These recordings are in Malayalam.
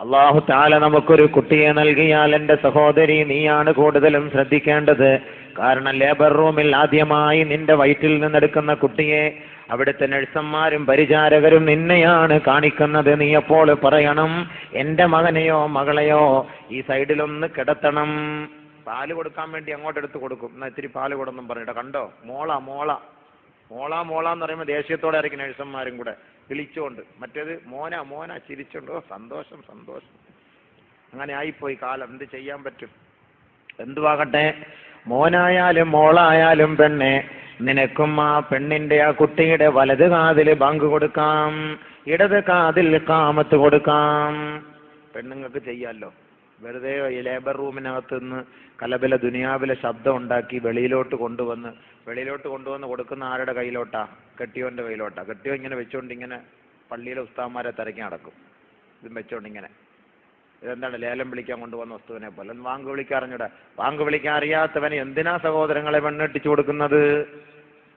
അള്ളാഹു താല നമുക്കൊരു കുട്ടിയെ നൽകിയാൽ എന്റെ സഹോദരി നീയാണ് കൂടുതലും ശ്രദ്ധിക്കേണ്ടത്. കാരണം ലേബർ റൂമിൽ ആദ്യമായി നിന്റെ വയറ്റിൽ നിന്നെടുക്കുന്ന കുട്ടിയെ അവിടുത്തെ നഴ്സന്മാരും പരിചാരകരും നിന്നെയാണ് കാണിക്കുന്നത്. നീ അപ്പോൾ പറയണം എന്റെ മകനെയോ മകളെയോ ഈ സൈഡിലൊന്ന് കിടത്തണം. പാൽ കൊടുക്കാൻ വേണ്ടി അങ്ങോട്ട് എടുത്ത് കൊടുക്കും. എന്നാ ഇത്തിരി പാൽ കൊടുന്നും പറഞ്ഞിട്ട് കണ്ടോ? മോള മോള. മോള മോള എന്ന് പറയുമ്പോൾ ദേഷ്യത്തോടെ ഇറക്കി നഴ്സന്മാരും കൂടെ. വിളിച്ചുകൊണ്ട് മറ്റേത് മോന മോന ചിരിച്ചുണ്ടോ സന്തോഷം സന്തോഷം. അങ്ങനെ ആയിപ്പോയി കാലം. എന്ത് ചെയ്യാൻ പറ്റും? എന്തുവാകട്ടെ? മോനായാലും മോളായാലും പെണ്ണെ നിനക്കും ആ പെണ്ണിന്റെ ആ കുട്ടിയുടെ വലത് കാതിൽ ബാങ്ക് കൊടുക്കാം. ഇടത് കാതിൽ കാമത്ത് കൊടുക്കാം. പെണ്ണുങ്ങൾക്ക് ചെയ്യാമല്ലോ വെറുതെ ഈ ലേബർ റൂമിനകത്ത് നിന്ന് കലബല ദുനിയാവിലെ ശബ്ദം ഉണ്ടാക്കി വെളിയിലോട്ട് കൊണ്ടുവന്ന് വെളിയിലോട്ട് കൊണ്ടുവന്ന് കൊടുക്കുന്ന ആരുടെ കയ്യിലോട്ടാ? കെട്ടിയോന്റെ കയ്യിലോട്ടാ. കെട്ടിയോ ഇങ്ങനെ വെച്ചോണ്ട് ഇങ്ങനെ പള്ളിയിലെ ഉസ്താവന്മാരെ തിരക്കി നടക്കും. ഇതും വെച്ചോണ്ട് ഇങ്ങനെ. ഇതെന്താണ്? ലേലം വിളിക്കാൻ കൊണ്ടുവന്ന വസ്തുവിനെ പോലെ. വാങ്ക് വിളിക്കാൻ അറിഞ്ഞൂടാ. വാങ്ക് വിളിക്കാൻ അറിയാത്തവന് എന്തിനാ സഹോദരങ്ങളെ വെണ്ണിട്ടിച്ചു കൊടുക്കുന്നത്?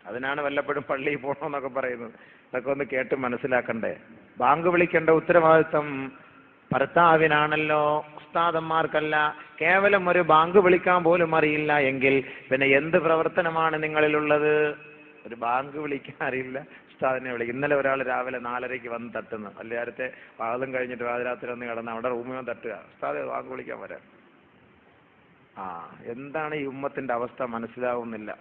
അതിനാണ് വല്ലപ്പോഴും പള്ളിയിൽ പോകണമെന്നൊക്കെ പറയുന്നത്. ഇതൊക്കെ ഒന്ന് കേട്ട് മനസ്സിലാക്കണ്ടേ. ബാങ്ക് വിളിക്കേണ്ട ഉത്തരവാദിത്വം ഭർത്താവിനാണല്ലോ ഉസ്താദന്മാർക്കല്ല കേവലം ഒരു ബാങ്ക് വിളിക്കാൻ പോലും അറിയില്ല എങ്കിൽ പിന്നെ എന്ത് പ്രവർത്തനമാണ് നിങ്ങളിലുള്ളത്? ഒരു ബാങ്ക് വിളിക്കാൻ അറിയില്ല ഉസ്താദിനെ വിളിക്കും. ഇന്നലെ ഒരാൾ രാവിലെ നാലരയ്ക്ക് വന്ന് തട്ടുന്നു. അല്ലാരത്തെ വാദം കഴിഞ്ഞിട്ട് പാതിരാത്രി വന്ന് കിടന്ന് അവിടെ റൂമിൽ വന്ന് തട്ടുക. ഉസ്താദ് ബാങ്ക് വിളിക്കാൻ വരാൻ ആ എന്താണ് ഈ ഉമ്മത്തിന്റെ അവസ്ഥ മനസ്സിലാവുന്നില്ല.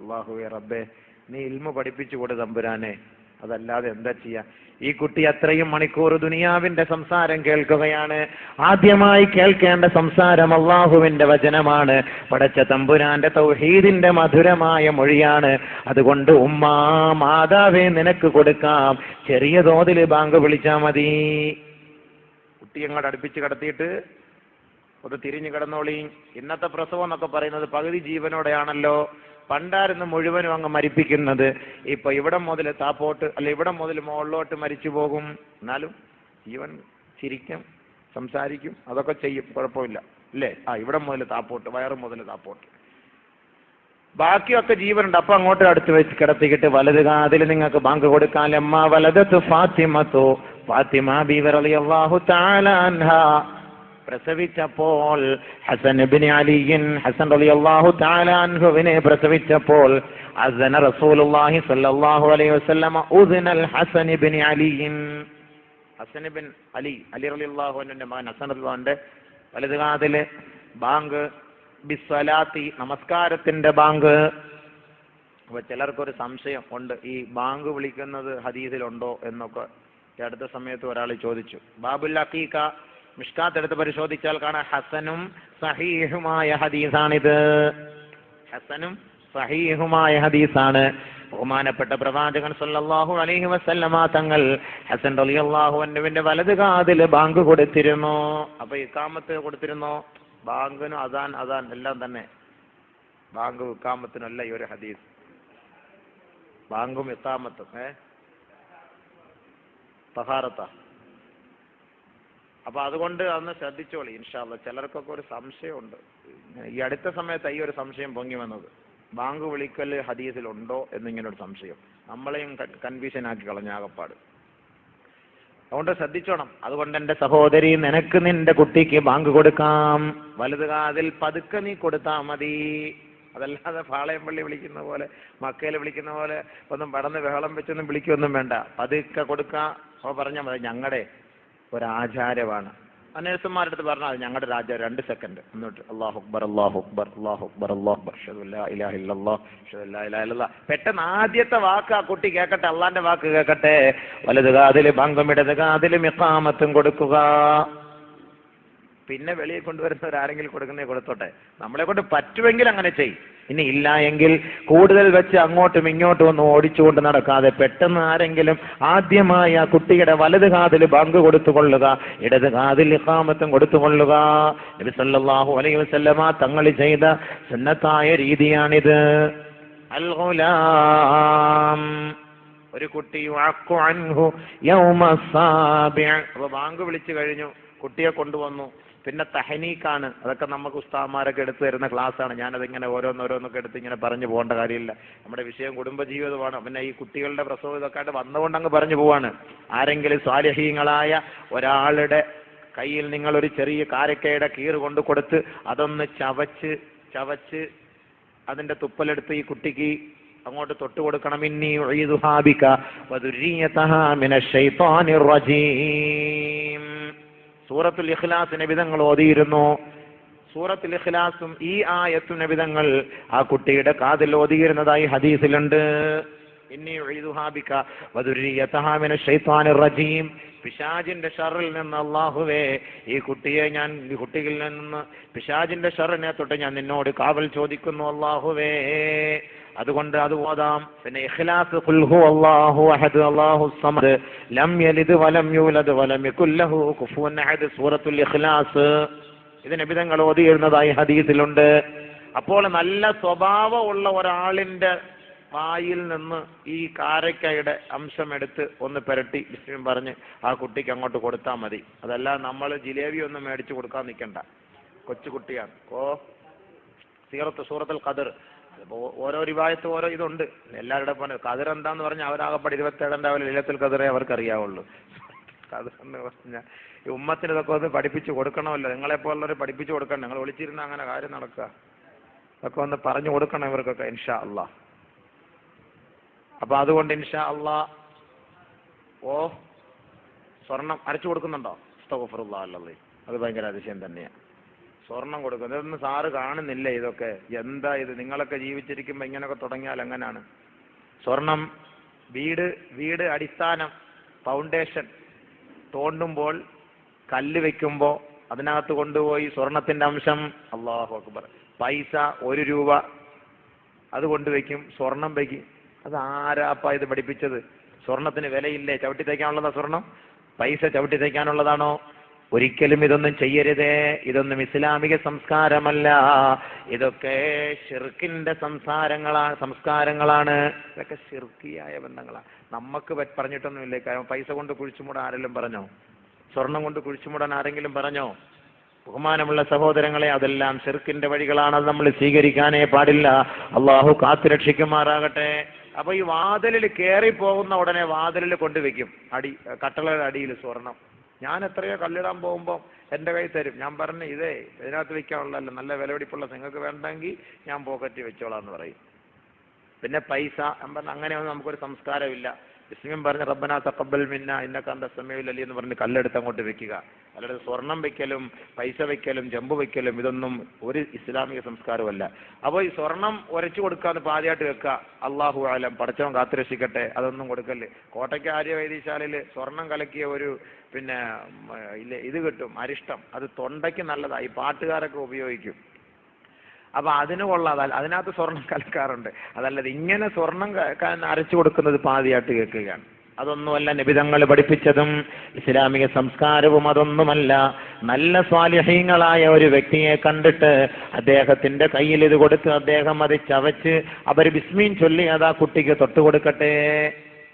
അള്ളാഹുവെ റബ്ബെ നീ ഇൽമ പഠിപ്പിച്ചു കൊടു തമ്പുരാനെ. അതല്ലാതെ എന്താ ചെയ്യാ? ഈ കുട്ടി അത്രയും മണിക്കൂർ ദുനിയാവിന്റെ സംസാരം കേൾക്കുകയാണ്. ആദ്യമായി കേൾക്കേണ്ട സംസാരം അള്ളാഹുവിന്റെ വചനമാണ്. പടച്ച തമ്പുരാന്റെ തൗഹീദിന്റെ മധുരമായ മൊഴിയാണ്. അതുകൊണ്ട് ഉമ്മാ മാതാവേ നിനക്ക് കൊടുക്കാം. ചെറിയ തോതിൽ ബാങ്ക് വിളിച്ചാ മതി. കുട്ടി അങ്ങോട്ട് അടുപ്പിച്ച് കിടത്തിയിട്ട് ഒന്ന് തിരിഞ്ഞു കിടന്നോളി. ഇന്നത്തെ പ്രസവം എന്നൊക്കെ പറയുന്നത് പകുതി ജീവനോടെയാണല്ലോ. പണ്ടായിരുന്നു മുഴുവനും അങ്ങ് മരിപ്പിക്കുന്നത് ഇപ്പൊ ഇവിടെ മുതൽ താപ്പോട്ട് അല്ല ഇവിടെ മുതൽ മുകളിലോട്ട് മരിച്ചു പോകും. എന്നാലും ജീവൻ ചിരിക്കും സംസാരിക്കും അതൊക്കെ ചെയ്യും. കുഴപ്പമില്ല. അല്ലേ? ആ ഇവിടെ മുതൽ താപ്പോട്ട് വയറ് മുതൽ താപ്പോട്ട്. ബാക്കിയൊക്കെ ജീവനുണ്ട്. അപ്പൊ അങ്ങോട്ട് അടുത്ത് വെച്ച് കിടത്തിക്കിട്ട് വലത് കാതിൽ നിങ്ങൾക്ക് ബാങ്ക് കൊടുക്കാൻ അമ്മ വലതത്ത് ഫാത്തിമത്തോ. ഫാത്തിമ ബീവർ അള്ളാഹു താലാൻഹ പ്രസവിച്ചപ്പോൾ ഹസൻ ബിൻ അലിയിൻ ഹസൻ റളിയല്ലാഹു തആല അൻഹുവിനെ പ്രസവിച്ചപ്പോൾ അസന റസൂലുള്ളാഹി സ്വല്ലല്ലാഹു അലൈഹി വസല്ലമ ഉദ്നൽ ഹസൻ ബിൻ അലിയിൻ. ഹസൻ ബിൻ അലി അലി റളിയല്ലാഹു അൻഹുവിന്റെ മകൻ ഹസൻ റളിയല്ലാഹുവിന്റെ വലത് കാതിൽ ബാങ്ക് ബിസ്വലാത്തി നമസ്കാരത്തിന്റെ ബാങ്ക്. അപ്പൊ ചിലർക്കൊരു സംശയം ഉണ്ട് ഈ ബാങ്ക് വിളിക്കുന്നത് ഹദീസിലുണ്ടോ എന്നൊക്കെ. അടുത്ത സമയത്ത് ഒരാൾ ചോദിച്ചു ബാബുൽ അഖീഖ മിഷ്കാത്ത് എടുത്ത് പരിശോധിച്ചാൽ കാണാം ഹസനും സഹീഹുമായ ഹദീസാണിത്. ഹസനും സഹീഹുമായ ഹദീസാണ്. ബഹുമാനപ്പെട്ട പ്രവാചകൻ സല്ലല്ലാഹു അലൈഹി വസല്ലമ തങ്ങൾ ഹസൻ റളിയല്ലാഹു അൻഹുവിന്റെ വലത് കാതിൽ ബാങ്ക് കൊടുത്തിരുന്നു. അപ്പൊ ഇക്കാമത്ത് കൊടുത്തിരുന്നു. ബാങ്കിനും അതാൻ അതാൻ എല്ലാം തന്നെ. ബാങ്ക് ഇക്കാമത്തിനല്ല ഈ ഒരു ഹദീസ്. ബാങ്കും ഇക്കാമത്തും ഏ? തഹാറത്താ. അപ്പൊ അതുകൊണ്ട് അന്ന് ശ്രദ്ധിച്ചോളി ഇൻഷാല്ല ചിലർക്കൊക്കെ ഒരു സംശയമുണ്ട്. ഈ അടുത്ത സമയത്ത് ഈ ഒരു സംശയം പൊങ്ങി വന്നത്. ബാങ്ക് വിളിക്കൽ ഹദീസിലുണ്ടോ എന്നിങ്ങനെ ഒരു സംശയം. നമ്മളെയും കൺഫ്യൂഷൻ ആക്കി കളഞ്ഞ ആകപ്പാട്. അതുകൊണ്ട് ശ്രദ്ധിച്ചോണം. അതുകൊണ്ട് എന്റെ സഹോദരി നിനക്ക് നിന്റെ കുട്ടിക്ക് ബാങ്ക് കൊടുക്കാം. വലുത് കാതിൽ പതുക്കെ നീ കൊടുത്താ മതി. അതല്ലാതെ പാളയം പള്ളി വിളിക്കുന്ന പോലെ മക്കയിൽ വിളിക്കുന്ന പോലെ ഒന്നും പടന്ന് ബഹളം വെച്ചൊന്നും വിളിക്കൊന്നും വേണ്ട. പതുക്കെ കൊടുക്കാം. അപ്പോൾ പറഞ്ഞാൽ മതി ഞങ്ങളുടെ ഒരാചാരമാണ് അനേസന്മാരുടെ അടുത്ത് പറഞ്ഞാൽ ഞങ്ങളുടെ രാജ രണ്ട് സെക്കൻഡ് എന്നിട്ട് അള്ളാഹു അക്ബർ അള്ളാഹു അക്ബർ അള്ളാഹു അക്ബർ അള്ളാഹു അക്ബർ. അഷ്ഹദു അല്ലാ ഇലാഹ ഇല്ലല്ലാഹ് അഷ്ഹദു അല്ലാ ഇലാഹ ഇല്ലല്ലാഹ് പെട്ടെന്ന് ആദ്യത്തെ വാക്ക് ആ കുട്ടി കേൾക്കട്ടെ അള്ളാന്റെ വാക്ക് കേൾക്കട്ടെ വലത് കാതിൽ ഭംഗം ഇടത് കാതിൽ മിക്കാമത്തും കൊടുക്കുക. പിന്നെ വെളിയിൽ കൊണ്ടുവരുന്നവർ ആരെങ്കിലും കൊടുക്കുന്നേ കൊടുത്തോട്ടെ. നമ്മളെ കൊണ്ട് പറ്റുമെങ്കിൽ അങ്ങനെ ചെയ് ഇനി ഇല്ല എങ്കിൽ കൂടുതൽ വെച്ച് അങ്ങോട്ടും ഇങ്ങോട്ടും ഒന്നും ഓടിച്ചുകൊണ്ട് നടക്കാതെ പെട്ടെന്ന് ആരെങ്കിലും ആദ്യമായി ആ കുട്ടിയുടെ വലത് കാതിൽ ബാങ്ക് കൊടുത്തുകൊള്ളുക ഇടത് കാതിൽ ഇഹാമത്തും കൊടുത്തുകൊള്ളുക നബി സല്ലല്ലാഹു അലൈഹി വസല്ലമ തങ്ങൾ ചെയ്ത സുന്നത്തായ രീതിയാണിത്. അൽ ഒരു കുട്ടി ബാങ്ക് വിളിച്ചു കഴിഞ്ഞു. കുട്ടിയെ കൊണ്ടുവന്നു. പിന്നെ തഹനീക്കാണ്. അതൊക്കെ നമുക്ക് ഉസ്താമാരൊക്കെ എടുത്തു തരുന്ന ക്ലാസ്സാണ്. ഞാനതിങ്ങനെ ഓരോന്നോരോന്നൊക്കെ എടുത്ത് ഇങ്ങനെ പറഞ്ഞു പോകേണ്ട കാര്യമില്ല. നമ്മുടെ വിഷയം കുടുംബജീവിതമാണ്. പിന്നെ ഈ കുട്ടികളുടെ പ്രസവം ഇതൊക്കെ ആയിട്ട് വന്നുകൊണ്ട് അങ്ങ് പറഞ്ഞു പോവാണ്. ആരെങ്കിലും സ്വാലഹീങ്ങളായ ഒരാളുടെ കയ്യിൽ നിങ്ങൾ ഒരു ചെറിയ കാരക്കയുടെ കീറ് കൊണ്ട് കൊടുത്ത് അതൊന്ന് ചവച്ച് ചവച്ച് അതിന്റെ തുപ്പലെടുത്ത് ഈ കുട്ടിക്ക് അങ്ങോട്ട് തൊട്ട് കൊടുക്കണം. ഇന്നി സൂറത്തുൽ ഇഖ്ലാസ് നബിതങ്ങൾ ഓതിയിരുന്നു. സൂറത്തുൽ ഇഖ്ലാസും ഈ ആയത്തും നബിതങ്ങൾ ആ കുട്ടിയുടെ കാതിൽ ഓതിയിരുന്നതായി ഹദീസിലുണ്ട്. പിശാജിന്റെ ഷറിൽ നിന്ന് അള്ളാഹുവേ ഈ കുട്ടിയെ ഞാൻ ഈ കുട്ടിയിൽ നിന്ന് പിശാജിന്റെ ഷറിനെ തൊട്ട് ഞാൻ നിന്നോട് കാവൽ ചോദിക്കുന്നു അള്ളാഹുവേ അതുകൊണ്ട് അത് ഓതാം. പിന്നെ ഇഖ്ലാസ് ഖുൽഹു അല്ലാഹു അഹദ് അല്ലാഹു സമദ് ലം യലിദ് വലം യൂലദ് വലം യകുല്ലഹു ലഹു കുഫുവൻ അഹദ് സൂറത്തുൽ ഇഖ്ലാസ്. ഇത് നബിതങ്ങൾ ഓതിയിരുന്നതായി ഹദീസിലുണ്ട്. അപ്പോൾ നല്ല സ്വഭാവമുള്ള ഒരാളിന്റെ വായിൽ നിന്ന് ഈ കാരക്കയുടെ അംശം എടുത്ത് ഒന്ന് പുരട്ടി വിസ്മയം പറഞ്ഞ് ആ കുട്ടിക്ക് അങ്ങോട്ട് കൊടുത്താൽ മതി. അതല്ല നമ്മൾ ജിലേബി ഒന്നും മേടിച്ചു കൊടുക്കാൻ നിൽക്കണ്ട കൊച്ചുകുട്ടിയാണ്. ഓ സീറത്ത് സൂറത്തുൽ ഖദർ. അതിപ്പോ ഓരോ റിവായത്ത് ഓരോ ഇതുണ്ട്. എല്ലാവരുടെ പോലെ കതിർ എന്താന്ന് പറഞ്ഞാൽ അവരാകപ്പാട് ഇരുപത്തേഴാം രാവിലെ ലീലത്തിൽ കതിറേ അവർക്ക് അറിയാവുള്ളൂ ഖദർ എന്ന് പറഞ്ഞാൽ ഈ ഉമ്മത്തിന് ഇതൊക്കെ ഒന്ന് പഠിപ്പിച്ചു കൊടുക്കണമല്ലോ. നിങ്ങളെ പോലുള്ളവരെ പഠിപ്പിച്ചു കൊടുക്കണം. നിങ്ങൾ വിളിച്ചിരുന്ന അങ്ങനെ കാര്യം നടക്കുക ഇതൊക്കെ ഒന്ന് പറഞ്ഞു കൊടുക്കണം ഇവർക്കൊക്കെ ഇൻഷാ അള്ളാ അപ്പൊ അതുകൊണ്ട് ഇൻഷാ അള്ളാ ഓ സ്വർണം അരച്ചു കൊടുക്കുന്നുണ്ടോ? അത് ഭയങ്കര അതിശയം തന്നെയാണ് സ്വർണം കൊടുക്കുന്നത് ഇതൊന്നും സാറ് കാണുന്നില്ല ഇതൊക്കെ. എന്താ ഇത്? നിങ്ങളൊക്കെ ജീവിച്ചിരിക്കുമ്പോൾ ഇങ്ങനെയൊക്കെ തുടങ്ങിയാൽ എങ്ങനെയാണ് സ്വർണം വീട് വീട് അടിസ്ഥാനം ഫൗണ്ടേഷൻ തോണ്ടുമ്പോൾ കല്ല് വെക്കുമ്പോൾ അതിനകത്ത് കൊണ്ടുപോയി സ്വർണത്തിന്റെ അംശം അള്ളാഹു അക്ബർ. പൈസ ഒരു രൂപ അത് കൊണ്ടുവയ്ക്കും സ്വർണം വയ്ക്കും അത് ആരാപ്പ ഇത് പഠിപ്പിച്ചത്? സ്വർണത്തിന് വിലയില്ലേ? ചവിട്ടി തയ്ക്കാനുള്ളതാ സ്വർണം? പൈസ ചവിട്ടി തയ്ക്കാനുള്ളതാണോ ഒരിക്കലും ഇതൊന്നും ചെയ്യരുതേ. ഇതൊന്നും ഇസ്ലാമിക സംസ്കാരമല്ല. ഇതൊക്കെ ഷിർക്കിന്റെ സംസാരങ്ങളാണ് സംസ്കാരങ്ങളാണ്. ഇതൊക്കെ ഷിർക്കിയായ ബന്ധങ്ങളാണ് നമുക്ക് പറഞ്ഞിട്ടൊന്നുമില്ല? കാരണം പൈസ കൊണ്ട് കുഴിച്ചുമൂടാൻ ആരെങ്കിലും പറഞ്ഞോ? സ്വർണം കൊണ്ട് കുഴിച്ചുമൂടാൻ ആരെങ്കിലും പറഞ്ഞോ? ബഹുമാനമുള്ള സഹോദരങ്ങളെ അതെല്ലാം ഷിർക്കിന്റെ വഴികളാണ്. അത് നമ്മൾ സ്വീകരിക്കാനേ പാടില്ല. അള്ളാഹു കാത്തുരക്ഷിക്കുമാറാകട്ടെ അപ്പൊ ഈ വാതിലിൽ കയറി പോകുന്ന ഉടനെ വാതിലിൽ കൊണ്ടുവെക്കും അടി കട്ടളയുടെ അടിയിൽ സ്വർണം. ഞാൻ എത്രയോ കല്ലിടാൻ പോകുമ്പോൾ എന്റെ കൈ തരും. ഞാൻ പറഞ്ഞു ഇതേ ഇതിനകത്ത് വയ്ക്കാനുള്ളതല്ല നല്ല വിലപിടിപ്പുള്ള നിങ്ങൾക്ക് വേണ്ടെങ്കിൽ ഞാൻ പോക്കറ്റ് വെച്ചോളാം എന്ന് പറയും. പിന്നെ പൈസ ഞാൻ പറഞ്ഞു അങ്ങനെയൊന്നും നമുക്കൊരു സംസ്കാരമില്ല. ഇസ്ലിം പറഞ്ഞ റബ്ബന തക്കബൽ മിന്ന ഇന്നക്കാന്ത സമയമില്ലി എന്ന് പറഞ്ഞ് കല്ലെടുത്ത് അങ്ങോട്ട് വെക്കുക. അല്ലാതെ സ്വർണം വെക്കലും പൈസ വെക്കലും ജമ്പ് വെക്കലും ഇതൊന്നും ഒരു ഇസ്ലാമിക സംസ്കാരമല്ല അപ്പോൾ ഈ സ്വർണം ഉരച്ചു കൊടുക്കാന്ന് പാതിയായിട്ട് വെക്കുക. അള്ളാഹു ആലം പടച്ചവൻ കാത്തുരക്ഷിക്കട്ടെ. അതൊന്നും കൊടുക്കല്ലേ. കോട്ടയ്ക്ക് ആര്യ വൈദ്യശാലയിൽ സ്വർണം കലക്കിയ ഒരു പിന്നെ ഇത് കിട്ടും. അരിഷ്ടം. അത് തൊണ്ടയ്ക്ക് നല്ലതാണ് ഈ പാട്ടുകാരൊക്കെ ഉപയോഗിക്കും. അപ്പൊ അതിന് കൊള്ളാതെ. അതിനകത്ത് സ്വർണം കലക്കാറുണ്ട്. അതല്ലാതെ ഇങ്ങനെ സ്വർണം അരച്ചു കൊടുക്കുന്നത് പാതിയായിട്ട് കേൾക്കുകയാണ്. അതൊന്നുമല്ല നിബിതങ്ങൾ പഠിപ്പിച്ചതും ഇസ്ലാമിക സംസ്കാരവും അതൊന്നുമല്ല. നല്ല സ്വാലിഹ്യങ്ങളായ ഒരു വ്യക്തിയെ കണ്ടിട്ട് അദ്ദേഹത്തിന്റെ കയ്യിൽ ഇത് കൊടുത്ത് അദ്ദേഹം അത് ചവച്ച് അവർ ബിസ്മീൻ ചൊല്ലി അത് ആ കുട്ടിക്ക് തൊട്ട് കൊടുക്കട്ടെ.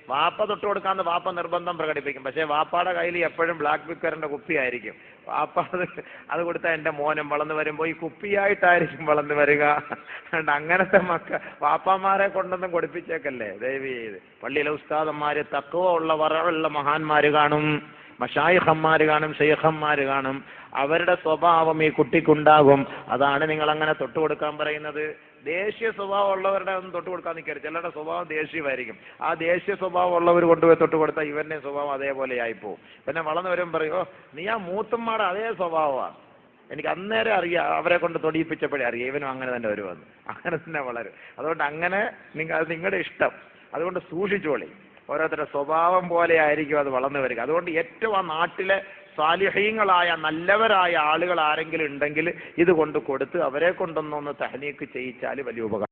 വാപ്പ തൊട്ട് കൊടുക്കാന്ന് വാപ്പ നിർബന്ധം പ്രകടിപ്പിക്കും. പക്ഷേ വാപ്പാടെ കയ്യിൽ എപ്പോഴും ബ്ലാക്ക് വിക്കറിന്റെ കുപ്പിയായിരിക്കും. വാപ്പ അത് അത് കൊടുത്താൽ എന്റെ മോനും വളർന്നു വരുമ്പോൾ ഈ കുപ്പിയായിട്ടായിരിക്കും വളർന്നു വരിക. അതുകൊണ്ട് അങ്ങനത്തെ മക്ക വാപ്പമാരെ കൊണ്ടൊന്നും കൊടുപ്പിച്ചേക്കല്ലേ? ദേവി പള്ളിയിലെ ഉസ്താദന്മാര് തക്കവ ഉള്ള വറവുള്ള മഹാന്മാര് കാണും. മഷായിഖന്മാര് കാണും ഷെയ്ഖന്മാര് കാണും. അവരുടെ സ്വഭാവം ഈ കുട്ടിക്കുണ്ടാകും. അതാണ് നിങ്ങൾ അങ്ങനെ തൊട്ടുകൊടുക്കാൻ പറയുന്നത്. ദേശീയ സ്വഭാവം ഉള്ളവരുടെ ഒന്നും തൊട്ട് കൊടുക്കാൻ നിൽക്കരുത്. ചിലരുടെ സ്വഭാവം ദേശീയമായിരിക്കും. ആ ദേശീയ സ്വഭാവം ഉള്ളവർ കൊണ്ടുപോയി തൊട്ട് കൊടുത്താൽ ഇവരുടെ സ്വഭാവം അതേപോലെ ആയിപ്പോവും. പിന്നെ വളർന്നു വരും പറയോ നീ ആ മൂത്തമ്മാടെ അതേ സ്വഭാവമാണ്. എനിക്ക് അന്നേരം അറിയാം അവരെ കൊണ്ട് തൊടിയിപ്പിച്ചപ്പോഴേ അറിയാം ഇവനും അങ്ങനെ തന്നെ വരുമെന്ന്. അങ്ങനെ തന്നെ വളരും. അതുകൊണ്ട് അങ്ങനെ നിങ്ങൾ നിങ്ങളുടെ ഇഷ്ടം. അതുകൊണ്ട് സൂക്ഷിച്ചോളി. ഓരോരുത്തരുടെ സ്വഭാവം പോലെ ആയിരിക്കും അത് വളർന്നു വരിക. അതുകൊണ്ട് ഏറ്റവും ആ നാട്ടിലെ സ്വാലിഹീങ്ങളായ നല്ലവരായ ആളുകൾ ആരെങ്കിലും ഉണ്ടെങ്കിൽ ഇത് കൊണ്ട് കൊടുത്ത് അവരെ കൊണ്ടൊന്നൊന്ന് തഹനീക്ക് ചെയ്യിച്ചാൽ വലിയ ഉപകാരം.